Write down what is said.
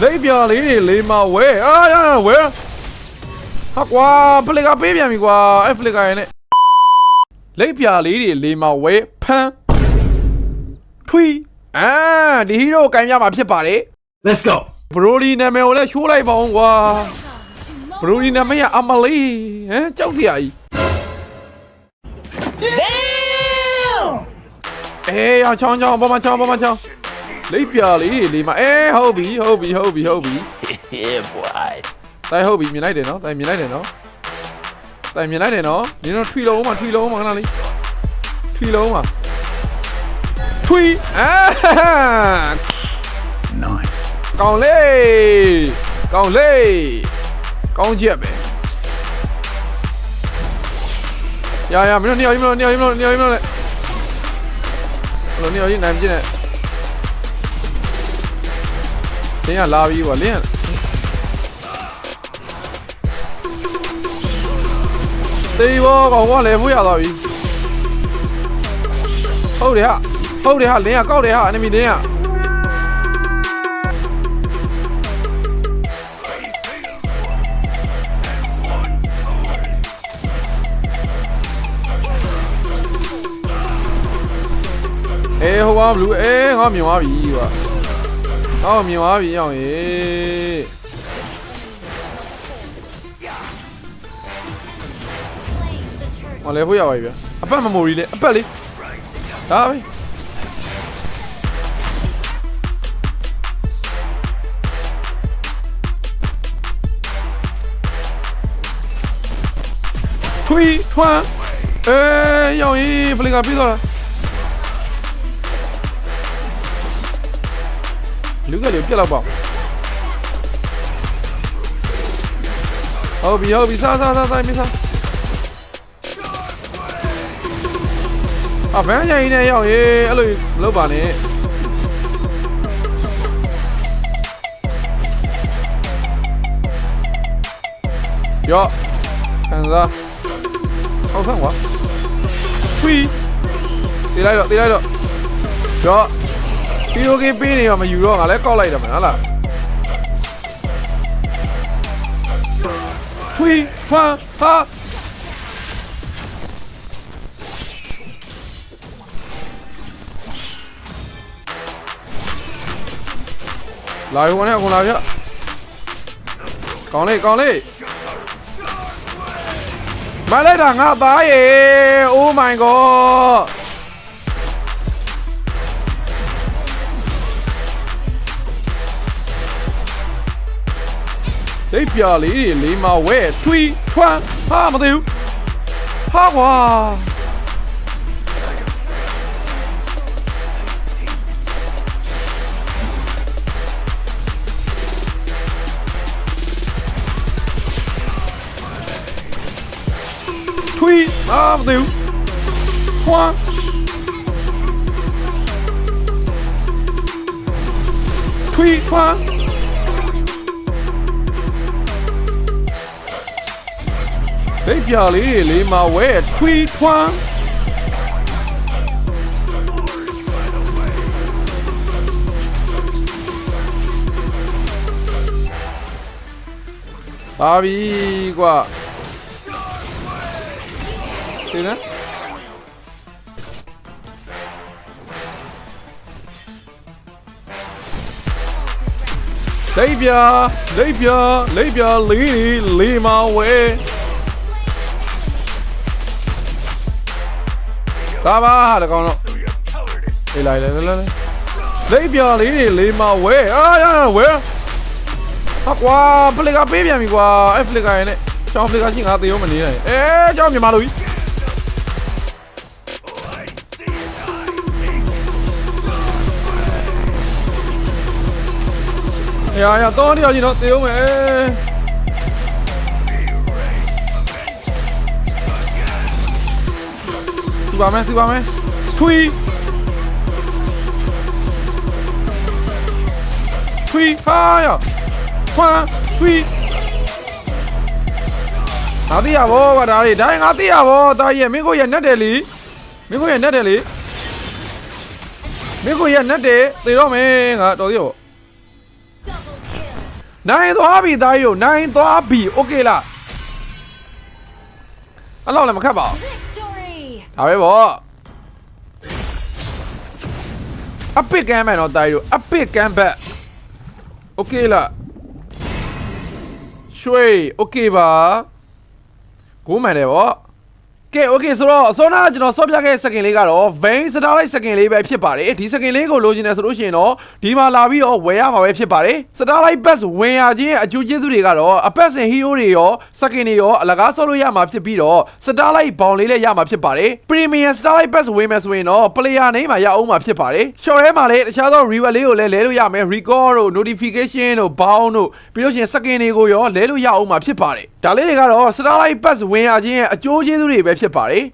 လိပ်ပြာလေးတွေလေးမဝဲအာရရဝဲဟာကွာဖလစ်ကပေးပြန်ပြီကွာအဲ့ဖလစ်ကရင်နဲ့လိပ်ပြာလေးတွေလေးမဝဲဖမ်းထွီအာဒီဟီးရိုကိုင်ပြမှာဖြစ်ပါတယ် Let's go. ဘရိုလီနာမည်ကိုလည်းရှိုးလိုက်ပါအောင်ကွာဘရိုလီနာမည်ကအမလေးဟမ်ကြောက်စရာကြီးအေးအောင်ချောင်းချောင်းဘာမချောင်းဘာမချောင်း လိပ်ပြာလေးတွေလေးမအေးဟုတ်ပြီဟုတ်ပြီဟုတ်ပြီဟုတ်ပြီ Yeah, boy. တိုင်ဟုတ်ပြီမြင်လိုက်တယ်နော်တိုင်မြင်လိုက်တယ်နော်တိုင်မြင်လိုက်တယ်နော်နင်တို့ထွီလုံးမှာထွီလုံးမှာခဏလေးထွီလုံးမှာထွီအာ Nice. ကောင်းလေးကောင်းလေးကောင်းချက်ပဲရရမင်းတို့နေရာမင်းတို့နေရာမင်းတို့နေရာမင်းတို့လေဘယ်လိုနေရာကြီးနိုင်ပြင်းနဲ့ လင်းကလာပြီကွာလင်းကတေးဘောကောင်ကလည်းဖို့ရသွားပြီဟုတ်တယ်ဟာဟုတ်တယ်ဟာလင်းကကောက်တယ်ဟာ enemy လင်းကအေးဟိုပါဘလူးအေးငါမြင်သွားပြီကွာ ဟောမြင်သွားပြီအောင်ရေဟောလေဖို့ရပါပြီဗျာအပတ်မမိုရီလေအပတ်လေးဒါပဲထွီထွန်းအေးရောင်ကြီးဖလင်ကပြီးတော့လား လူကလေးပြက်တော့ပေါ့ဟုတ်ပြီဟုတ်ပြီစားစားစားစားမင်းစားအဗန်းရင်နဲ့ရောက်ရေအဲ့လိုမလုပ်ပါနဲ့ရောခံစားဟုတ်ခံကွာခွီတေးလိုက်တော့တေးလိုက်တော့ရော ပြီးတော့ကင်းပေးနေရောမယူတော့ငါလည်းကောက်လိုက်တယ်မဟုတ်လားထွီဖာဟာလာရုံနဲ့အကုန်လာပြကောင်းလေးကောင်းလေးမလိုက်တာငါသားရေ Oh my god ဒိတ်ပြာလေးတွေလေးမဝဲထွီထွန်းဟာမသိဘူးဟာကွာထွီဟာမ သိဘူးထွန်းထွီထွန်းဒိတ်ပြာလေးတွေလေးမဝဲထွီထွန်း ဒီနော်လိပ်ပြာလိပ်ပြာလိပ်ပြာလေးတွေလေးမဝဲဒါပါဟာတကောင်တော့အေးလိုက်လေလေလေလိပ်ပြာလေးတွေလေးမဝဲအာရရဝဲဟာကွာဖလစ်ကပေးပြန်ပြီကွာအဲ့ဖလစ်ကရင်နဲ့ချောင်းဖလစ်ကချင်းငါသေရောမနေနိုင်အဲကျောင်းမြန်မာလူကြီးရရတော့တရားကြီးတော့သေရောမယ် သူပါမယ်သူပါမယ်ထွီထွီဟာရဖွာထွီငါသိရဘောကဒါလေးဒါငါသိရဘောတာကြီးမင်းကိုရနဲ့တယ်လीမင်းကိုရနဲ့တယ်လीမင်းကိုရနဲ့တယ်သေတော့မယ်ငါတော်သေးရော Double kill. နိုင်သွားပြီသားကြီးတို့နိုင်သွားပြီโอเคလားအဲ့လောက်လည်းမခတ်ပါဘူး Victory! ဒါပဲပေါ့အပစ်ကမ်းမယ်နော်တာရီတို့အပစ်ကမ်းဘက်โอเคလားရွှေโอเคပါကိုးမှန်တယ်ပေါ့ ကဲ okay ဆိုတော့အစောနာကျွန်တော်ဆော့ပြခဲ့စကင်လေးကတော့ vein စတားလိုက်စကင်လေးပဲဖြစ်ပါတယ်ဒီစကင်လေးကိုလိုချင်တယ်ဆိုလို့ရှိရင်တော့ဒီမှာလာပြီးတော့ဝယ်ရမှာပဲဖြစ်ပါတယ်စတားလိုက် pass ဝင်ရခြင်းအကျိုးကျေးဇူးတွေကတော့အပတ်စဉ် hero တွေရောစကင်တွေရောအလကားဆော့လို့ရမှာဖြစ်ပြီးတော့စတားလိုက်ဘောင်လေးလည်းရမှာဖြစ်ပါတယ် premium စတားလိုက် pass ဝင်မယ်ဆိုရင်တော့ player name မှာရအောင်မှာဖြစ်ပါတယ် short ထဲမှာလည်းတခြားသော reward လေးကိုလည်းလဲလို့ရမယ် record တို့ notification တို့ bound တို့ပြီးလို့ရှိရင်စကင်တွေကိုရောလဲလို့ရအောင်မှာဖြစ်ပါတယ်ဒါလေးတွေကတော့စတားလိုက် pass ဝင်ရခြင်းရဲ့အကျိုးကျေးဇူးတွေပဲဖြစ်ပါတယ်